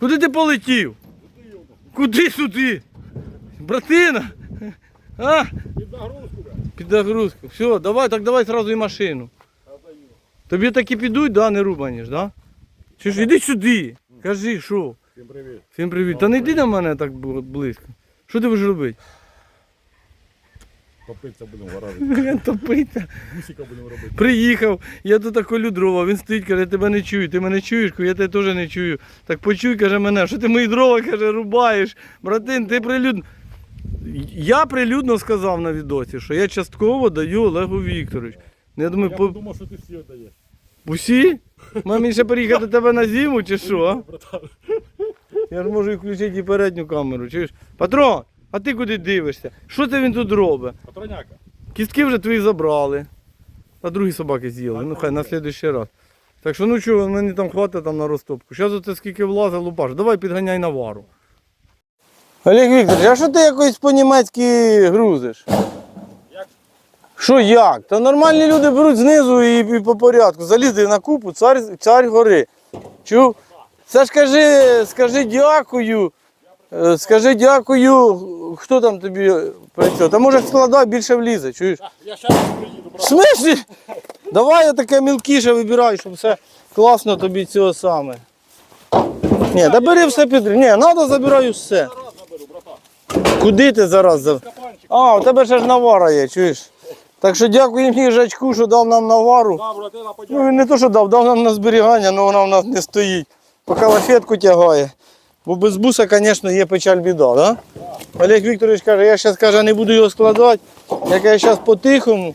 Куди ти полетів? Куди сюди? Братина? А? Під нагрузку. Під нагрузку. Все, давай, так давай сразу і машину. Тобі такі підуть, да, не рубані ж, да? Чи ж іди сюди. Кажи, що? Всім привіт. Всім привіт. Та не йди на мене так близько. Що ти будеш робити? Топитися будемо гаражити. Топиться. Гусіка будемо робити. Приїхав, я тут колю дрова, він стоїть, каже, я тебе не чую. Ти мене чуєш, я тебе теж не чую. Так почуй, каже мене, що ти мої дрова каже, рубаєш. Братин, ти прилюдно. Я прилюдно сказав на відосі, що я частково даю Олегу Вікторовичу. Ну, Я думаю, Я по... подумав, що ти всі віддаєш. усі? Мамі ще переїхати до тебе на зиму чи що? Я ж можу і включити і передню камеру. Чуєш? Патрон, а ти куди дивишся? Що це він тут робить? Патроняка. Кістки вже твої забрали. А другі собаки з'їли. Ну хай на слідуючий раз. Так що ну що, мені там хватить там на розтопку. Зараз оце скільки влазить, лупаш. Давай підганяй на вару. Олег Вікторович, а що ти якось по-німецьки грузиш? Як? Що як? Та нормальні люди беруть знизу і, і по порядку. Залізли на купу, цар, цар гори. Чув? Це ж кажи, скажи дякую. Е, Скажи дякую, хто там тобі працює. Та може складай більше влізе, чуєш? Я зараз приїду, В смислі? Давай я таке мілкіше вибирай, щоб все класно тобі цього саме. Ні, та бери все під. Ні, треба забираю все. Зараз наберу, братан. Куди ти зараз? за- Капанчик. А, у тебе ще ж навара є, чуєш? Так що дякую їжачку, що дав нам навару. Да, братина, Ну він не то, що дав, дав нам на зберігання, але вона в нас не стоїть. Поки лафетку тягає. Бо без буса, звісно, є печаль біда, да? Олег Вікторович каже, я зараз каже, не буду його складати. Я каже, зараз по-тихому.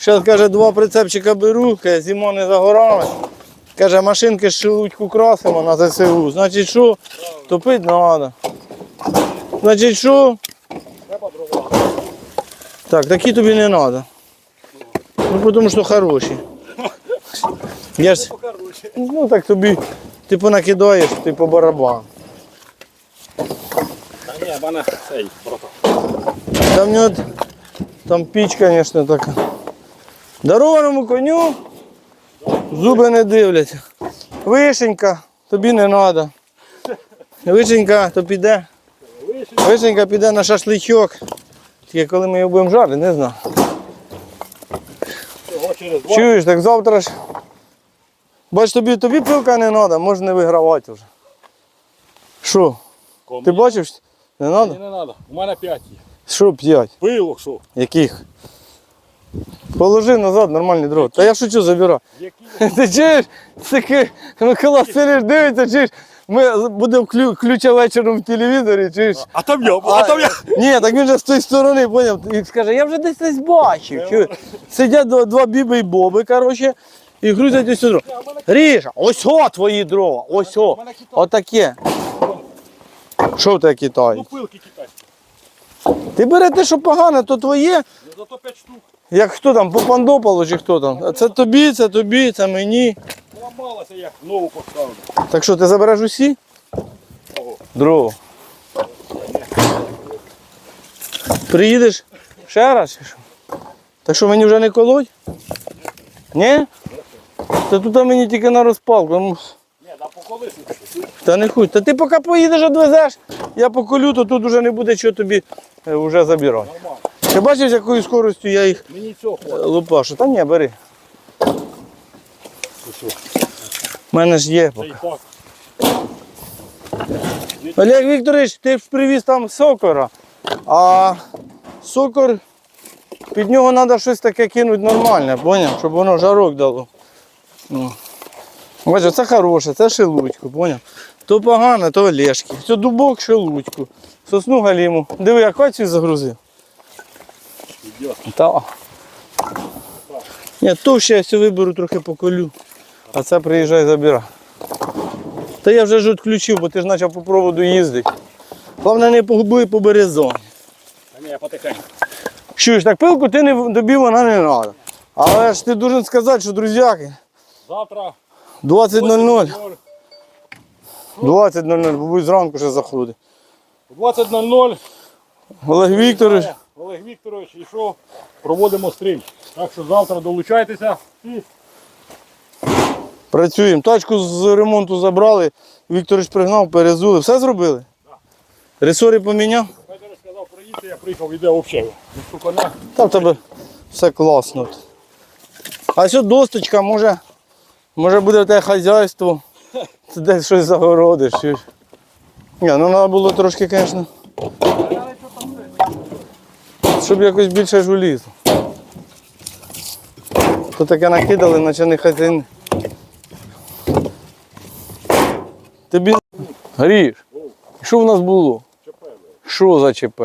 Зараз каже, два прицепчика беру, каже, зима не за горами. Каже, машинки з шелудьку красимо на ЗСУ. Значить що? Топити треба. Значить що? Так, такі тобі не треба. Ну, тому що хороші. Я ж, ну так тобі, ти понакидаєш, ти по барабану. Ні, в цей, братан. Там нього там піч, звісно, така. Дарованому коню зуби не дивляться. Вишенька, тобі не треба. Вишенька, то піде. Вишенька піде на шашличок. Тільки коли ми його будемо жарити, не знаю. Чуєш, так завтра ж. Бач, тобі, тобі пилка не треба, можна не вигравати вже. Що? Ти бачиш? Не треба? не треба. У мене п'ять є. Що п'ять? Пилок що? Яких? Положи назад нормальний дрот. Та я шучу, забирай. Які? Ти чуєш? Таке Микола Сиріш дивиться, чуєш? Ми будемо клю, ключа вечором в телевізорі, чуєш? А там я, а там я. Ні, так він же з тої сторони, поняв? І скаже, я вже десь десь бачив. Чуєш? Сидять два, біби і боби, коротше, і грузять ось дрова. Ріша, ось о твої дрова, ось о. Отаке. Що в тебе Китай? Ну пилки китайські. Ти бери те, що погане, то твоє. Ну зато п'ять штук. Як хто там, Попандополо чи хто там? А Це тобі, це тобі, це мені. Ламалася як нову поставлю. Так що, ти забереш усі? Ого. Дрова. Приїдеш ще раз чи що? Так що мені вже не колоть? Ні? Та тут мені тільки на розпалку. Та не хуй. Та ти поки поїдеш, одвезеш, я поколю, то тут вже не буде чого тобі е, вже забирати. Нормально. Ти бачиш, з якою скоростю я їх Мені цього е, хватить. лупашу? Та ні, бери. У мене ж є. Так. Олег Вікторович, ти ж привіз там сокора, а сокор, під нього треба щось таке кинути нормальне, поняв? Щоб воно жарок дало. Ну. Бачиш, це хороше, це шелудько, поняв? То погане, то олешки. Це дубок шелудьку. Сосну галіму. Диви, як акацію загрузив. Та. Ні, то ще я все виберу трохи поколю. А це приїжджай забирай. Та я вже ж відключив, бо ти ж почав по проводу їздити. Головне не погуби по березоні. Та ні, я потихеньку. Що ж, так пилку ти не тобі вона не треба. Але ж ти должен сказати, що друзяки, Завтра 20.00. 20.00, бо будь зранку ще заходить. 20.00. Олег Вікторович, Олег Вікторович, і що? Проводимо стрім. Так що завтра долучайтеся і Працюємо. Тачку з ремонту забрали, Вікторович пригнав, перезули. Все зробили? Ресори поміняв? Федор сказав, приїдьте, я приїхав, іде взагалі. Там в тебе все класно. А що досточка, може, може буде тебе хазяйство, ти десь щось загородиш. Ні, ну треба було трошки, звісно. Щоб якось більше жуліз. То таке накидали, наче не хазяїн. Тобі гріш. Що в нас було? Що за ЧП?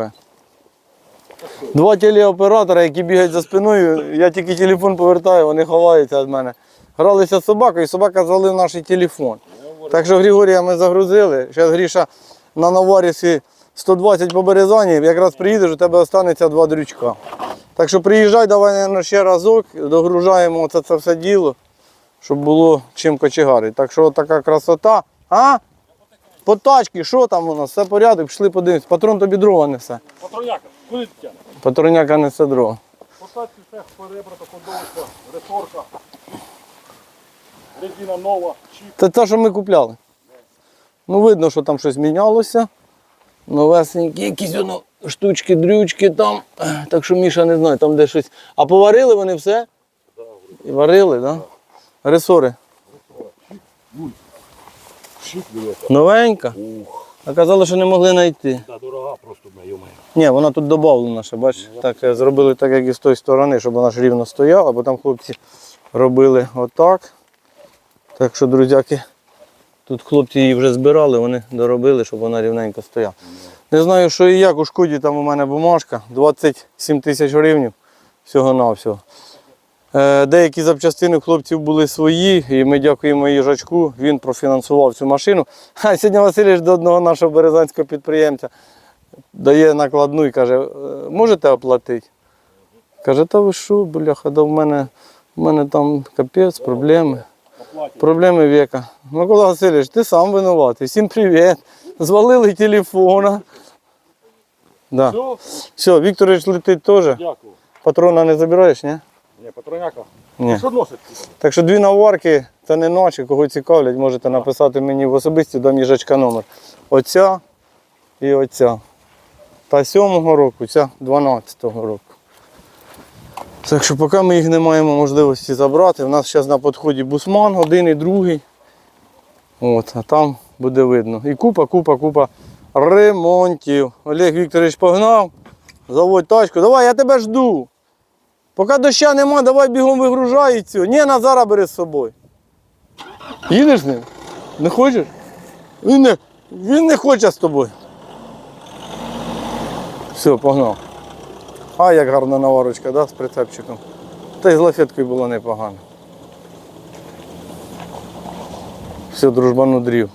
Два телеоператора, які бігають за спиною, я тільки телефон повертаю, вони ховаються від мене. Гралися з собакою, і собака залив наш телефон. Так що Григорія ми загрузили. Зараз Гріша на Наварісі 120 по Березані, якраз приїдеш, у тебе останеться два дрючка. Так що приїжджай, давай наверно, ще разок, догружаємо це, це все діло, щоб було чим кочегарити. Так що така красота. А? По тачці, що там у нас? Все порядок, пішли подивимось. Патрон тобі дрова несе. Патроняка, куди ти тягнеш? Патроняка несе дрова. Посадці все, перебрата, ходовочка, ресорка. Резина нова, чіп. Це те, що ми купляли. Ну, видно, що там щось мінялося. Новесенькі, якісь воно штучки, дрючки там. Так що Міша не знає, там де щось. А поварили вони все? І варили, так? Да? Ресори. Чіп. Новенька. Ух, А казали, що не могли знайти. та дорога просто на. Ні, вона тут додавлена ще, бачиш. Так е, зробили так, як і з тої сторони, щоб вона ж рівно стояла, бо там хлопці робили отак. Так що, друзяки, тут хлопці її вже збирали, вони доробили, щоб вона рівненько стояла. Не знаю, що і як, у шкоді там у мене бумажка, 27 тисяч гривень всього-навсього. Е, Деякі запчастини хлопців були свої, і ми дякуємо їжачку, він профінансував цю машину. А сьогодні Васильович до одного нашого березанського підприємця дає накладну і каже, «Е, можете оплатити? Каже, та ви що, бляха, да в мене, в мене там капець, проблеми. Проблеми віка. Микола Васильович, ти сам винуватий. Всім привіт. Звалили телефона. Да. Все, Все, Вікторович летить теж. дякую. Патрона не забираєш, ні? Ні, патроняка. Ні. Що носить? Так що дві наварки, це не ночі, кого цікавлять, можете написати мені в особисті, дам їжачка номер. Оця і оця. Та сьомого року, ця 12-го року. Так що поки ми їх не маємо можливості забрати, у нас зараз на підході бусман, один і другий. От, а там буде видно. І купа, купа, купа ремонтів. Олег Вікторович погнав, заводь тачку. Давай, я тебе жду. Поки доща нема, давай бігом вигружай цю. Ні, Назара бери з собою. Їдеш з ним? Не хочеш? Він не, він не хоче з тобою. Все, погнав. А як гарна наварочка, да, з прицепчиком. Та й з лафеткою було непогано. Все, дружбану дрів.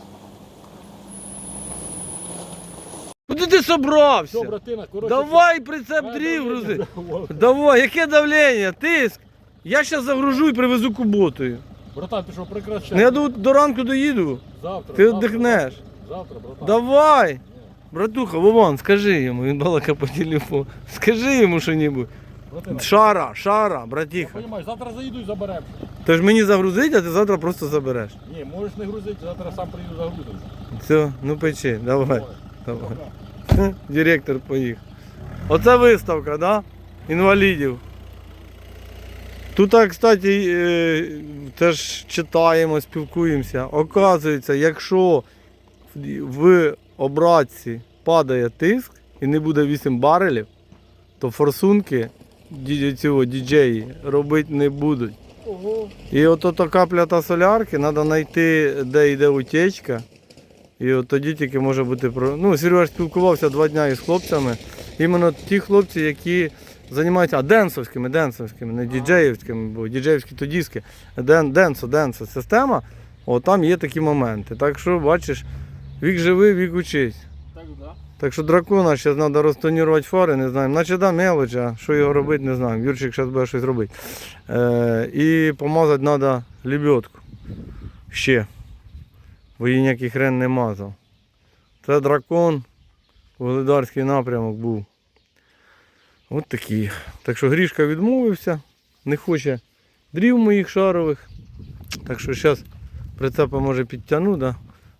Куди ти собрався? Все, братина, коротше. Давай прицеп дрів грузи. Давай, яке давлення? Тиск. Я зараз загружу і привезу куботою. Братан, ти що прекращай? Ну я до, до ранку доїду. Завтра. Ти завтра, віддихнеш. Завтра, братан. Давай. Братуха, Вован, скажи йому, він балака по телефону. Скажи йому що-небудь. Шара, шара, братіха. Понимаєш, завтра заїду і заберемо. Ти ж мені загрузить, а ти завтра просто забереш. Ні, можеш не грузити, завтра сам приїду загрузити. Все, ну печи, давай. давай. Директор поїхав. Оце виставка, да? Інвалідів. Тут, кстати, теж читаємо, спілкуємося. Оказується, якщо в обратці падає тиск і не буде 8 барелів, то форсунки цього діджеї робити не будуть. Ого. І от ото капля та солярки, треба знайти, де йде утечка. І от тоді тільки може бути. Ну, Серега спілкувався два дні із хлопцями. Іменно ті хлопці, які займаються а, денсовськими, денсовськими, не діджеївськими, бо діджеївські то диски. Ден, денсо, денсо система. От там є такі моменти. Так що, бачиш, вік живий, вік учись. Так, да. Так що дракона зараз треба розтонірувати фари, не знаємо. Наче да мелоч, а що його робити, не знаємо. Юрчик зараз буде щось робити. Е, і помазати треба лебедку. Ще. Бо її ніякий хрен не мазав. Це дракон. Вугледарський напрямок був. От такі. Так що Грішка відмовився, не хоче дрів моїх шарових. Так що зараз Прицепа може підтягну, да?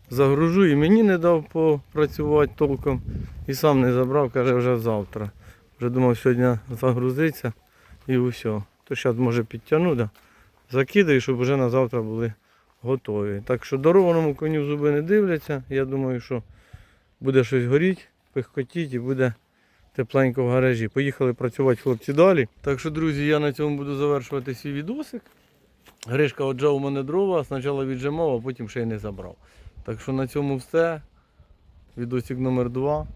Загружу і мені не дав попрацювати толком. І сам не забрав, каже, вже завтра. Вже думав сьогодні загрузиться і усе. То зараз може підтягну, да? закидаю, щоб вже на завтра були готові. Так що дарованому коню зуби не дивляться. Я думаю, що буде щось горіти, пихкотіть і буде тепленько в гаражі. Поїхали працювати хлопці далі. Так що, друзі, я на цьому буду завершувати свій відосик. Гришка отжав у мене дрова, спочатку віджимав, а потім ще й не забрав. Так що на цьому все. Відосик номер 2.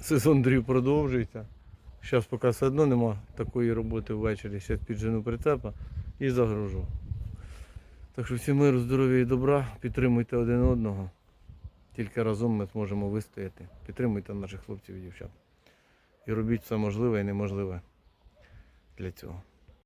Сезон дрів продовжується. Зараз поки все одно нема такої роботи ввечері. Зараз піджену прицепа і загружу. Так що всім миру, здоров'я і добра. Підтримуйте один одного. Тільки разом ми зможемо вистояти. Підтримуйте наших хлопців і дівчат. І робіть все можливе і неможливе для цього.